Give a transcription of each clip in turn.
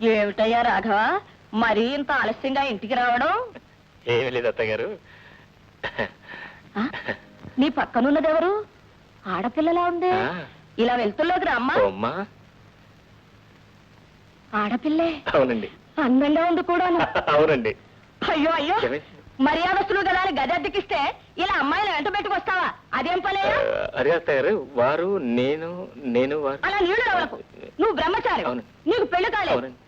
ఏమిటయ్యా రాఘవ? మరీ ఇంత ఆలస్యంగా ఇంటికి రావడం? ఏమీ లేదు అత్తగారు? నీ పక్కనున్నదెవరు ఆడపిల్లలా ఉంది. ఇలా వెళ్తుల్లోకి అమ్మా ఆడపిల్లే. అవునండి. అందంగా ఉంది కూడాను. అవునండి. అయ్యో అయ్యో? మర్యాదస్తులు కదా అని గది అద్దెకిస్తే ఇలా అమ్మాయిని వెంట పెట్టుకొస్తావా? అదేం ఆ, అరే అత్తగారు వారు నేను నేను వారు. అలా రావలకు నువ్వు బ్రహ్మచారి. నీకు పెళ్ళి కాలేదు.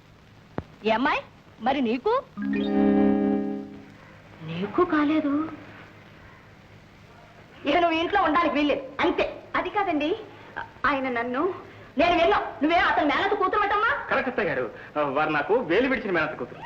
అవునండి ఏ అమ్మాయి? మరి నీకు? నీకు కాలేదు. ఇక నువ్వు ఇంట్లో ఉండడానికి వీల్లేదు. అంతే. అది కాదండి. ఆయన నన్ను నేను వెళ్ళాం నువ్వే అతను మేనత కూతురు పెట్టమ్మా కరెక్ట్ అత్తగారు వారు నాకు వేలు విడిచిన మేనత్త కూతురు.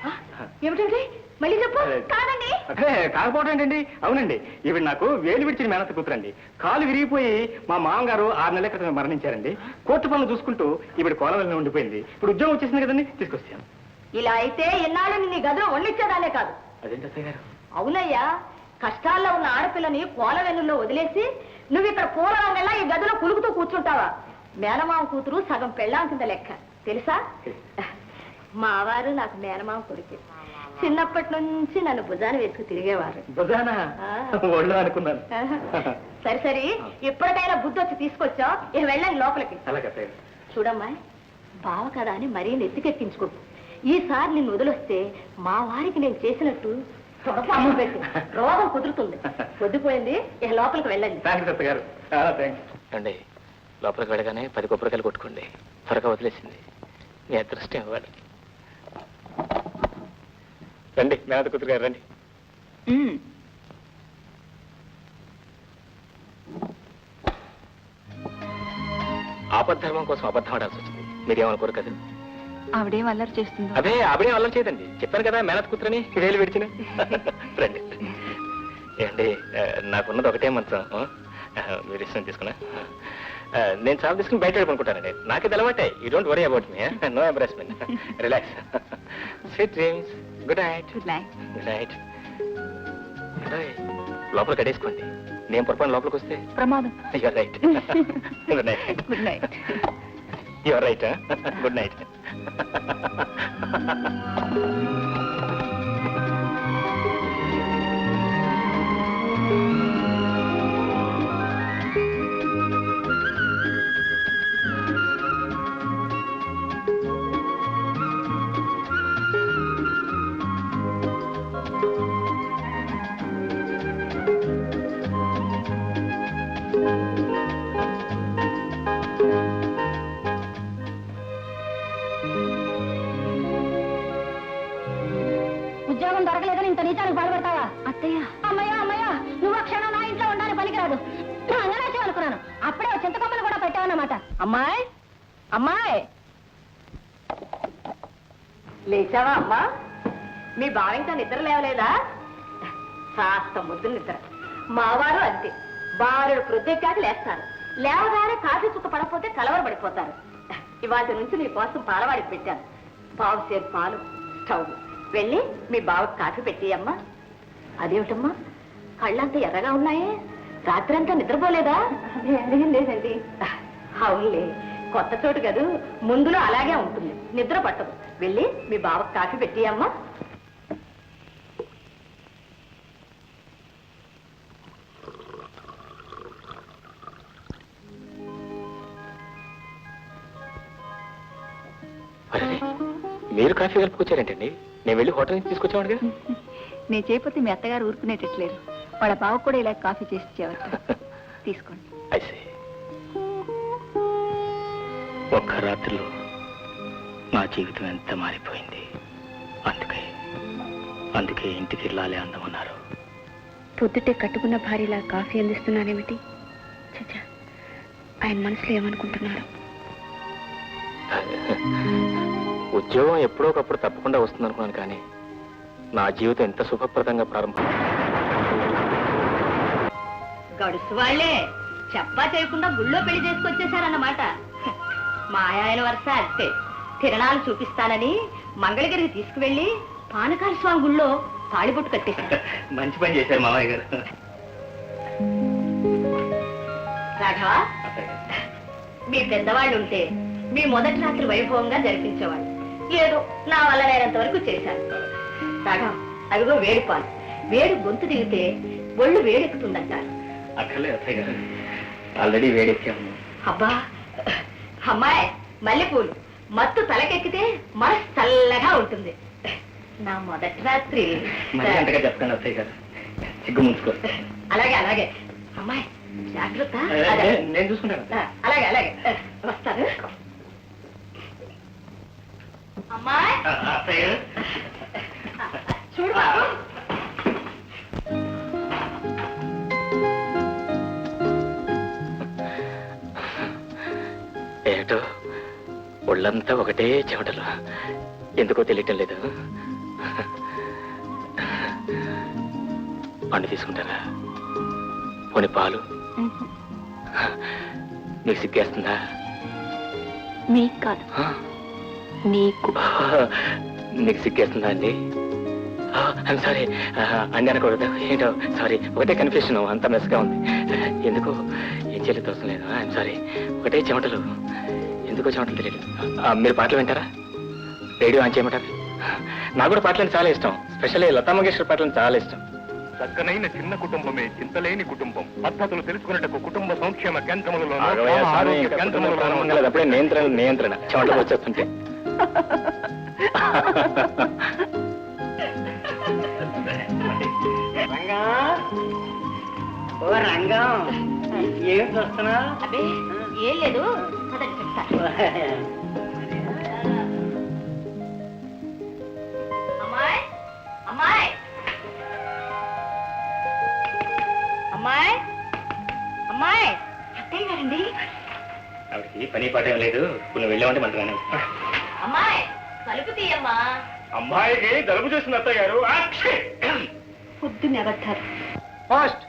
ఏమిటండి? మళ్ళీ చెప్పు. కాదండి. అదే కాకపోవడం ఏంటండి? అవునండి. ఈవిడ నాకు వేలు విడిచిన మేనత్త కూతురండి. కాలు విరిగిపోయి మా మామగారు ఆరు నెలల క్రితం మరణించారండి. కోర్టు పనులు చూసుకుంటూ ఈవిడ కోలవెల్లి ఉండిపోయింది. ఇప్పుడు ఉద్యోగం వచ్చేసింది కదండి. తీసుకొచ్చాను. ఇలా అయితే ఎన్నాళ్ళని నీ గదిలో వండించేదాలే కాదు. అదేంటి అత్తయ్య గారు? అవునయ్యా కష్టాల్లో ఉన్న ఆడపిల్లని కోల వెన్నుల్లో వదిలేసి నువ్వు ఇక్కడ పూల రంగల్లా ఈ గదిలో కులుకుతూ కూర్చుంటావా? మేనమామ కూతురు సగం పెళ్ళాం కింద లెక్క. తెలుసా? మావారు నాకు మేనమామ కొడుకు. చిన్నప్పటి నుంచి నన్ను భుజాన వేసుకు తిరిగేవారు. బుధానా ఆ. ఒళ్ళు అనుకున్నాను. సరే సరే ఎప్పటికైనా బుద్ధి వచ్చి తీసుకొచ్చావు. ఇక వెళ్ళండి లోపలికి. అలాగే అత్తయ్య గారు. చూడమ్మా బావ కదా అని మరీ నెత్తికెక్కించుకో. ఈసారి నిన్ను వదిలొస్తే మా వారికి నేను చేసినట్టు పెట్టి రోగం కుదురుతుంది. వద్దిపోయింది ఇక లోపలికి వెళ్ళండి. థ్యాంక్స్ గారు. అండి లోపలికి వెళ్ళగానే పది కొబ్బరికాయలు కొట్టుకోండి. త్వరగా వదిలేసింది. మీ అదృష్టం ఇవ్వాలి. రండి మేనత కూతురు గారు రండి. ఆపద్ధర్మం కోసం అబద్ధం ఆడాల్సి వచ్చింది. మీరేమనుకోరు కదా? ఆవిడేం అల్లరి చేస్తుందో. అదే ఆవిడే అల్లం చేయదండి. చెప్పాను కదా మేనత్ కూతురని వేలు విడిచిన. రండి. ఏమండి ఆ, నాకున్నది ఒకటే మంచం మీరు ఇష్టం తీసుకున్నా. నేను చాలా తీసుకుని బయట అనుకుంటానండి నాకే తెలవాటే you don't worry about me no embarrassment relax sweet dreams good night good night good night లోపల కడేసుకోండి. నేను పొరపాటు లోపలికి వస్తే. ప్రమాదం. You're right good night good night you're right good night Ha ha ha ha ha! అనమాట అమ్మాయి అమ్మాయి. లేచావా అమ్మా? మీ బావ ఇంకా నిద్ర లేవలేదా? కాస్త ముద్దు నిద్ర. మావారు అంతే. బారుడు ప్రొద్దెక్కాక లేస్తారు. లేవగానే కాఫీ చుక్క పడకపోతే కలవరపడిపోతారు. ఇవాటి నుంచి నీ కోసం పాలవాడికి పెట్టాను. పావు సేపు పాలు స్టవ్. వెళ్ళి మీ బావకి కాఫీ పెట్టేయమ్మా అదేమిటమ్మా? కళ్ళంతా ఎర్రగా ఉన్నాయే. రాత్రంతా నిద్రపోలేదా? లేదండి. అవునులే కొత్త చోటు కదూ ముందులో అలాగే ఉంటుంది. నిద్ర పట్టదు. వెళ్ళి మీ బావకి కాఫీ పెట్టి అమ్మా. మీరు కాఫీ కలుపుకొచ్చారేంటండి. నేను వెళ్ళి హోటల్ నుంచి తీసుకొచ్చామడుగా నేను చేయకపోతే మీ అత్తగారు ఊరుకునేటట్లేరు. వాళ్ళ బావ కూడా ఇలా కాఫీ చేసి ఇచ్చేవారు. తీసుకోండి. ఐసే ఒక్క రాత్రిలో నా జీవితం ఎంత మారిపోయింది? అందుకే అందుకే ఇంటికి వెళ్ళాలి అందమన్నారు. పొద్దుటే కట్టుకున్న భార్యలా కాఫీ అందిస్తున్నానేమిటి? చచ్చా ఆయన మనసులో ఏమనుకుంటున్నారు ఉద్యోగం ఎప్పుడో ఒకప్పుడు తప్పకుండా వస్తుంది అనుకున్నాను కానీ నా జీవితం ఎంత సుఖప్రదంగా ప్రారంభం గడుసు వాళ్ళే. చెప్పా చేయకుండా గుళ్ళో పెళ్ళి చేసుకొచ్చేసారన్నమాట మా ఆయన వరుస అంతే. తిరణాలు చూపిస్తానని మంగళగిరికి తీసుకువెళ్ళి పానకాల స్వామి గుళ్ళో తాళిబొట్టు కట్టేశారు మంచి పని చేశారు మామయ్య గారు. రాఘవ మీ పెద్దవాళ్ళు ఉంటే మీ మొదటి రాత్రి వైభవంగా జరిపించేవాళ్ళు. ఏదో నా వల్ల నేనంత వరకు చేశాను రాగా అదిగో వేడి పాలు. వేడి గొంతు దిగితే ఒళ్ళు వేడెక్కుతుందంటారు. అక్కర్లేదు అత్తయ్య గారు. ఆల్రెడీ వేడెక్కాము. అబ్బా అమ్మాయి మల్లెపూలు. మత్తు తలకెక్కితే మనసు చల్లగా ఉంటుంది. నా మొదటి రాత్రి. మరి అంతగా చెప్పకండి అత్తయ్య గారు. సిగ్గు ముంచుకో అలాగే అలాగే. అమ్మాయి జాగ్రత్త. అదే. నేను చూసుకుంటాను. అలాగే అలాగే. వస్తాను. అమ్మాయి. అత్తయ్య. గారు చూడు బాబు. ఏటో ఒళ్ళంతా ఒకటే చెమటలు. ఎందుకో తెలియటం లేదు. పండు తీసుకుంటారా? పోని పాలు. మీకు సిగ్గేస్తుందా? మీకు కాదు? నీకు. నీకు సిగ్గేస్తుందా అండి? సారీ అండి అనకూడదు ఏంటో సారీ ఒకటే కన్ఫ్యూషన్ అంత మెస్గా ఉంది. ఎందుకో? ఏం చేయలేదు తోసం లేదు. ఐఎమ్ సారీ ఒకటే చెమటలు. ఎందుకో చెమటలు తెలియదు. మీరు పాటలు వింటారా? రేడియో ఆన్ చేయమంటారు? నాకు కూడా పాటలు చాలా ఇష్టం. స్పెషల్లీ లతా మంగేశ్వర్ పాటలు చాలా ఇష్టం. చక్కనైన చిన్న కుటుంబమే చింతలేని కుటుంబం. పద్ధతులు తెలుసుకున్నట్టు కుటుంబ సంక్షేమ కేంద్రములలో. అప్పుడే నియంత్రణ నియంత్రణ. చెమటలు వచ్చేస్తుంటే. ఓ రంగం. ఏం చూస్తున్నా అబ్బే ఏం లేదు చెప్తా. అమ్మాయి అమ్మాయి. అమ్మాయి అమ్మాయి. అత్తయ్య గారండి. ఆవిడకి పని పాట ఏం లేదు నువ్వు వెళ్ళామంటే మంటగానే అమ్మాయి తలుపు తీయమ్మా. అమ్మాయికి జలుబు చేసిన అత్తయ్య గారు. ఆక్షి! పొద్దున్న అబద్ధాలు. పోస్ట్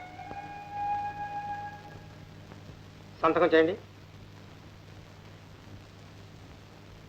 సంతకం చేయండి.